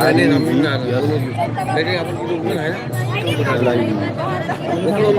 आणि आम्ही ना- त्याचे आपण किती उघडून आहे ना उघडून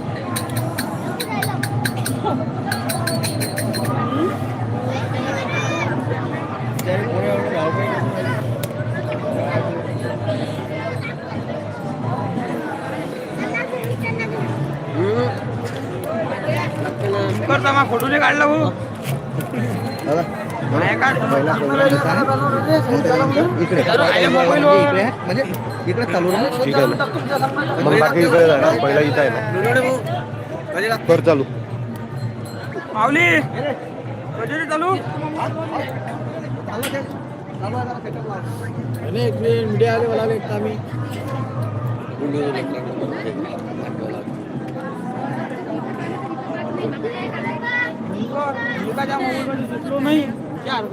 करता मग फोटो नाही काढला भाऊ. म्हणजे इकडे चालू ना ठीक आहे. ना मग बाकी इकडे आहे ना पहिला इथं आहे ना. कर चालू. माऊली चालू? मीडिया आले मला आम्ही? सुचलो नाही चार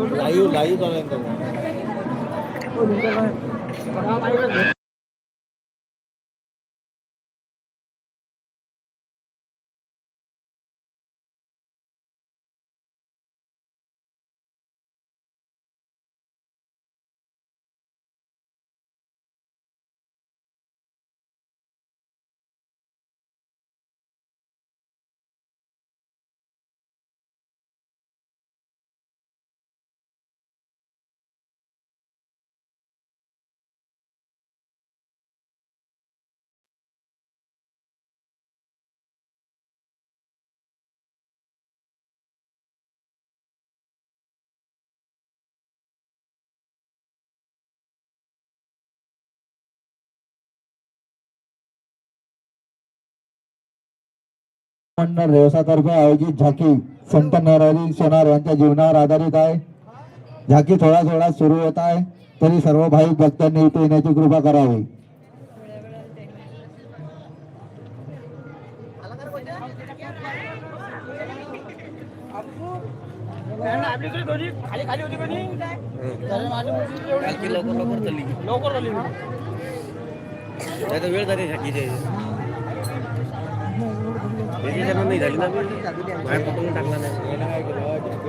रेवसातर्फे आयोजित झाकी संत नरहरी सोनार यांच्या जीवनावर आधारित आहे. झाकी थोडा थोडा सुरू होत आहे तरी सर्व भाविक भक्तांनी इथे येण्याची कृपा करावी. लवकर लवकर चालली लवकर झाली नाही तर वेळ झाली झाकीची. त्याच्याच्यानं नाही झाली ना बाहेर पकडून टाकला नाही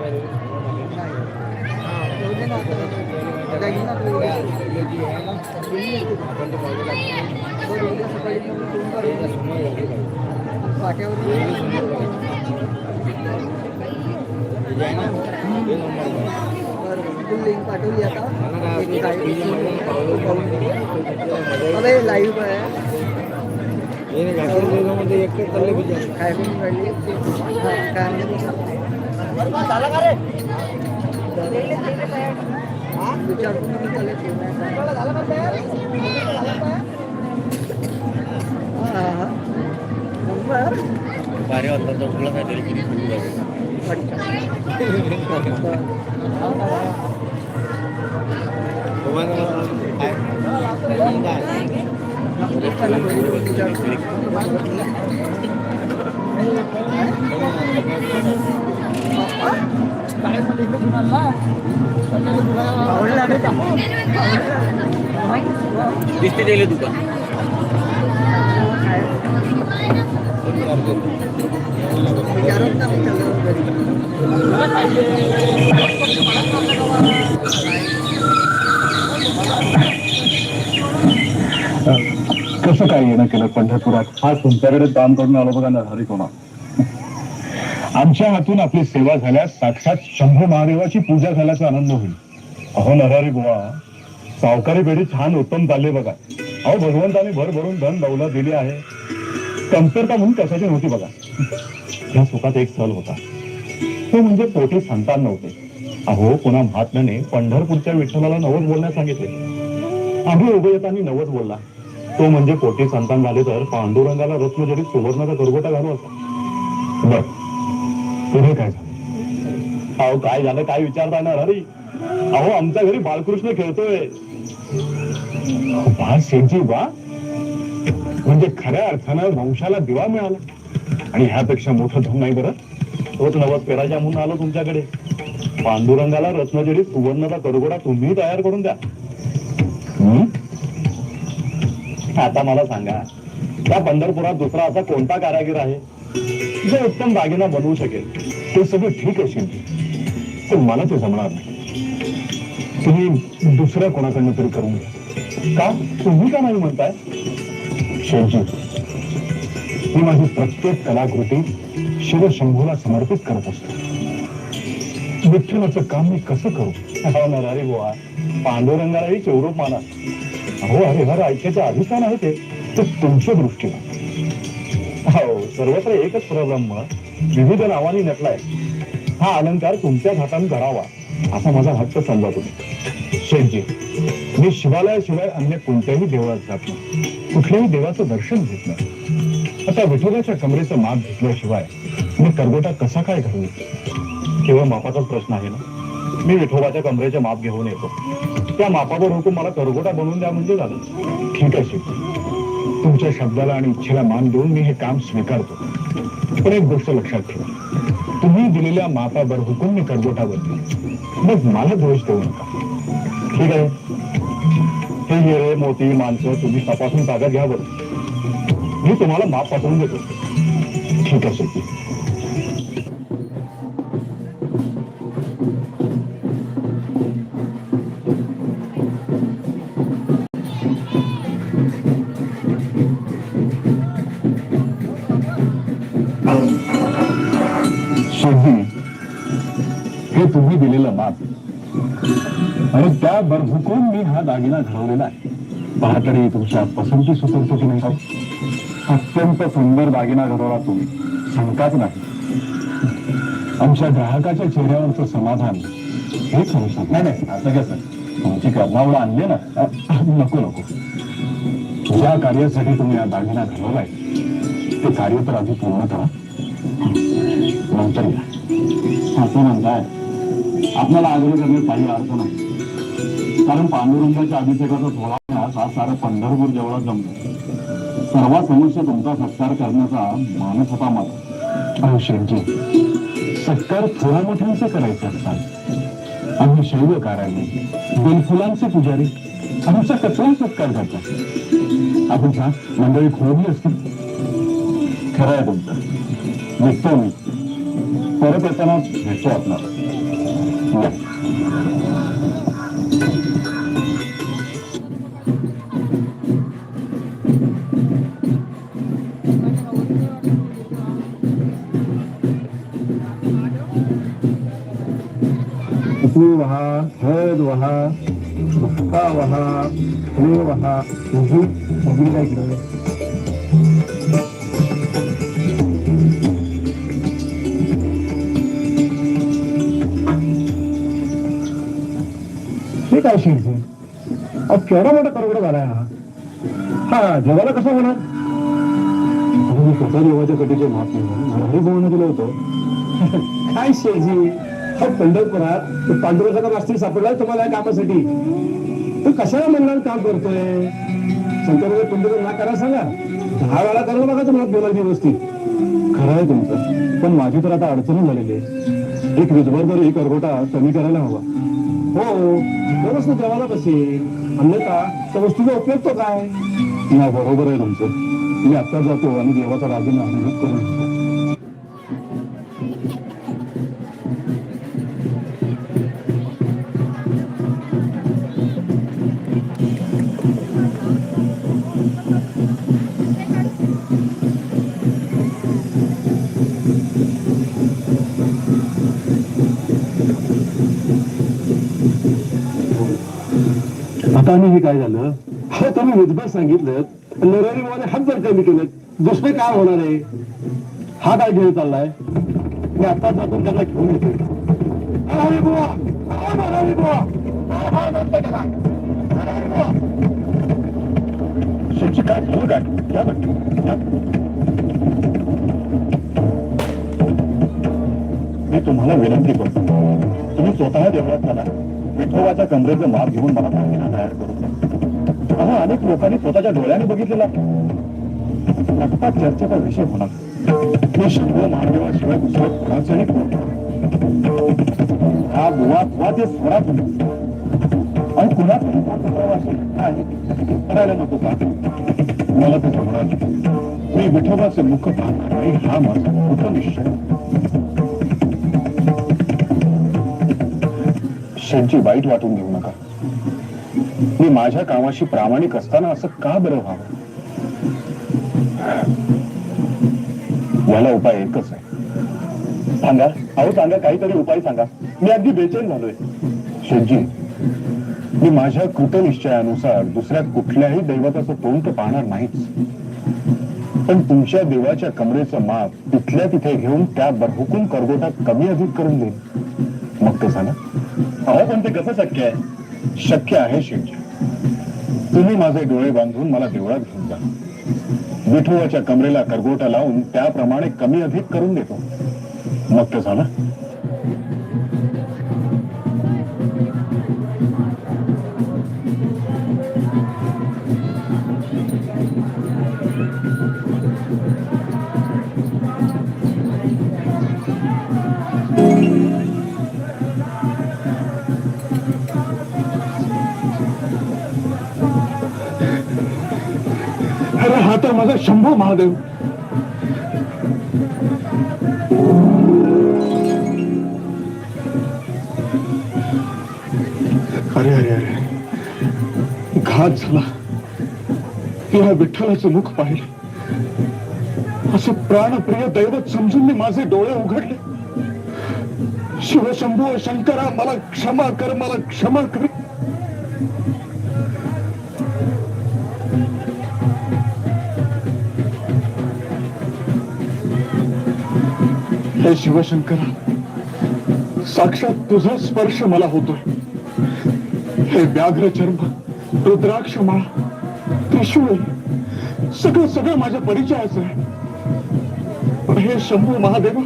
लिंक पाठवली आता लाईव्ह आहे. बारे अंतर जाऊन तुला काय तरी किती सुरू झाली आवडला नाही का? कसं काय येणं केलं पंढरपुरात? हा तुमच्याकडे दान करून आलो बघा नरहरी होणार आमच्या हातून आपली सेवा झाल्यास साक्षात शंभू महादेवाची पूजा झाल्याचा आनंद होईल. अहो नरहरी गोवा सावकारी पेढी छान उत्तम चालले बघा. अहो भगवंताने भर भरून धन दौलत दिली आहे. कमतरता म्हणून कशाची नव्हती बघा. या सुखात एक सल होता. तो म्हणजे पोटी संतान नव्हते. अहो पुन्हा महात्म्याने पंढरपूरच्या विठ्ठलाला नवस बोलण्यास सांगितले. आम्ही उभयतांनी नवस बोलला. तो म्हणजे पोटी संतान झाले तर पांडुरंगाला रत्नजरीत सुवर्णाचा गरगोटा घालू असा बर. पुढे काय झालं? अहो काय झालं? काय विचारता येणार? हरी. अहो आमच्या घरी बाळकृष्ण खेळतोय. वा शेठजी वा म्हणजे खऱ्या अर्थानं वंशाला दिवा मिळाला. आणि ह्यापेक्षा मोठं धन नाही बरं? तोच नवस पेराजा म्हणून आलो तुमच्याकडे. पांडुरंगाला रत्नजडी सुवर्णचा करगोडा तुम्ही तयार करून द्या. आता मला सांगा. त्या पंढरपुरात दुसरा असा कोणता कारागीर आहे? जो उत्तम दागिना बनवू शकेल? ते सगळं ठीक असेल पण मला ते जमणार नाही. तुम्ही दुसऱ्या कोणाकडनं तरी करून घ्या. का? तुम्ही का नाही म्हणताय? शेवजी मी माझी प्रत्येक कलाकृती शिवशंभूला समर्पित करत असतो. विठ्ठलाचं काम मी कसं करू? हो ना बोवा. पांडुरंगालाही चौरूप माना अहो अरे हर ऐक्याचं अधिकार आहे ते ते तुमच्या दृष्टीनं. हो सर्वत्र एकच प्रॉब्लेम विविध नावाने नटलाय. हा अलंकार तुमच्याच हाताने करावा असा माझा हट्ट समजा तुम्ही. शेठजी मी शिवालयाशिवाय अन्य कोणत्याही देवळात जात नाही. कुठल्याही देवाचं दर्शन घेत नाही. आता विठोबाच्या कमरेचं माप घेतल्याशिवाय मी करगोटा कसा काय घालू? केवळ मापाचाच प्रश्न आहे ना? मी विठोबाच्या कमरेचे माप घेऊन येतो. त्या मापावर हुकूम मला करगोटा बनवून द्या म्हणजे झालं. ठीक आहे तुमच्या शब्दाला आणि इच्छेला मान देऊन मी हे काम स्वीकारतो. पण एक गोष्ट लक्षात ठेवा. तुम्ही दिलेल्या मापावर हुकूम मी करगोटा करगोटावरती. मग मला दोष देऊ नका. ठीक आहे? हे हिरे मोती माणसं तुम्ही तपासून ताब्यात घ्यावं मी तुम्हाला माप पाठवून देतो. ठीक आहे दिलेलं माप आणि त्या बरहुकून मी हा दागिना घडवलेला आहे. पहा तरी तुमच्या पसंती सुचवतो की नाही अत्यंत सुंदर दागिना घडवला तुम्ही. शंकाच नाही. आमच्या ग्राहकाच्या चेहऱ्यावरचं समाधान हेच संसार नाही नाही असं कसं? तुमची कर्मावळ आणली ना? नको नको. ज्या कार्यासाठी तुम्ही हा दागिना घडवलाय ते कार्य तर आधी पूर्ण करा. नंतर या. असं म्हणताय आपल्याला आग्रह करण्यात काही अर्थ नाही. कारण पांडुरंगाच्या अभिषेकाचा सोहळा हा सारा पंढरपूर जेवढा जमतो सर्वात समस्या तुमचा सत्कार करण्याचा मानस होता मला. अहो सत्कार थोडा मोठ्यांचे करायचे असतात. आम्ही शैव कारागी बेलफुलांचे पुजारी आमचा कचरा सत्कार करतात आपण का मंडळी खोडली असतील. खरं आहे तुमचं. निघतो मी. परत येताना भेटतो आपणाला. وها هاد وها بقى وها ليه وها وجود وجود हे काय शिरते अहो केवढा मोठा करवडा झालाय हा. हा जेवायला कसं होणार? मी स्वतः देवाच्या कटीचे माप नाही. हरी बोलणं दिलं होतं. काय शेजी? हा पंढरपुरात तो पांडुरंगाचा मास्तर सापडलाय तुम्हाला या कामासाठी. तू कशाला म्हणणार काम करतोय? संतांना पंढरपूर ना करा सांगा. दहा वेळा करा बघा तुम्हाला बोलायची व्यवस्थित. खरं आहे तुमचं. पण माझी तर आता अडचणी झालेली आहे. एक विधभर जर एक अरगोटा कमी करायला हवा. हो, हो. व्यवस्थित देवाला बसेल अन्यथा त्या वस्तूचा उपयोग तो काय? नाही बरोबर आहे तुमचं. मी आत्ता जातो आणि देवाचा राजीनामा करून. घेतो. आणि हे काय झालं? हे तुम्ही विधभर सांगितलं. नरहरी मोने हात जर कमी केलं. दुसरे काय होणार आहे? हा काय घेऊन चाललाय? मी आता जातो त्यांना घेऊन येतो काय मी तुम्हाला विनंती करतो. तुम्ही स्वतः देवळात चला. विठोबाच्या कमरेचं माप घेऊन मला दागिना तयार करू हा अनेक लोकांनी स्वतःच्या डोळ्याने बघितलेला. रक्तात चर्चेचा विषय होणार. हे शब्द महादेवाशिवाय दुसरं कोणाचंही हा ते आणि कुणाचाही करायला नको का? मला ते जमणार मी विठोबाचे मुख पाहणार नाही हा माझा मोठा निश्चय? शेठजी वाईट वाटून घेऊ नका. मी माझ्या कामाशी प्रामाणिक असताना असं का बरं व्हावं? याला उपाय एकच आहे. सांगा. अहो सांगा काहीतरी उपाय सांगा. मी अगदी बेचैन झालोय. शेटजी मी माझ्या कृतनिश्चयानुसार दुसऱ्या कुठल्याही दैवताचं तोंड तर पाहणार नाहीच. पण तुमच्या देवाच्या कमरेचं माप तिथल्या तिथे घेऊन त्या बरहुकून करगोटात कमी अधिक करून देईन. मग ते झालं. अहो पण ते कसं शक्य आहे? शक्य आहे शेठजी तुम्ही माझे डोळे बांधून मला देवळात घेऊन जा. विठोबाच्या कमरेला करगोटा लावून त्याप्रमाणे कमी अधिक करून देतो. मग ते झालं? माझा शंभू महादेव. अरे अरे अरे. घात झाला. या विठ्ठलाचं मुख पाहिलं. असं प्राणप्रिय दैवत समजून मी माझे डोळे उघडले. शिवशंभू शंकरा मला क्षमा कर मला क्षमा कर. हे शिवशंकर साक्षात तुझा स्पर्श मला होतोय. हे व्याघ्र चर्म रुद्राक्ष माळा त्रिशूळ सगळं सगळं माझ्या परिचयाचं आहे. पण हे शंभू महादेव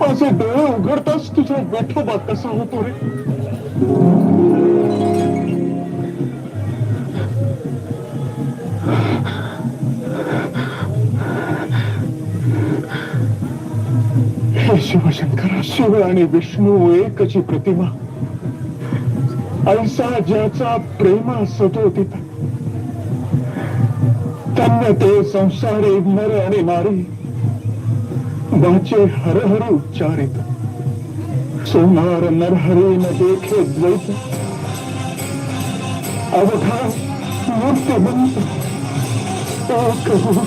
माझे डोळे उघडताच तुझा विठोबा कसा होतो रे? शिवशंकर शिव आणि विष्णू एकची प्रतिमा. ऐसा ज्याचा प्रेमा सतो धन्य ते संसारे नर आणि नारी वाचे हर हर उच्चारित. सोनार नरहरी न देखे द्वैत. अवघा मूर्तिमंत एक रूप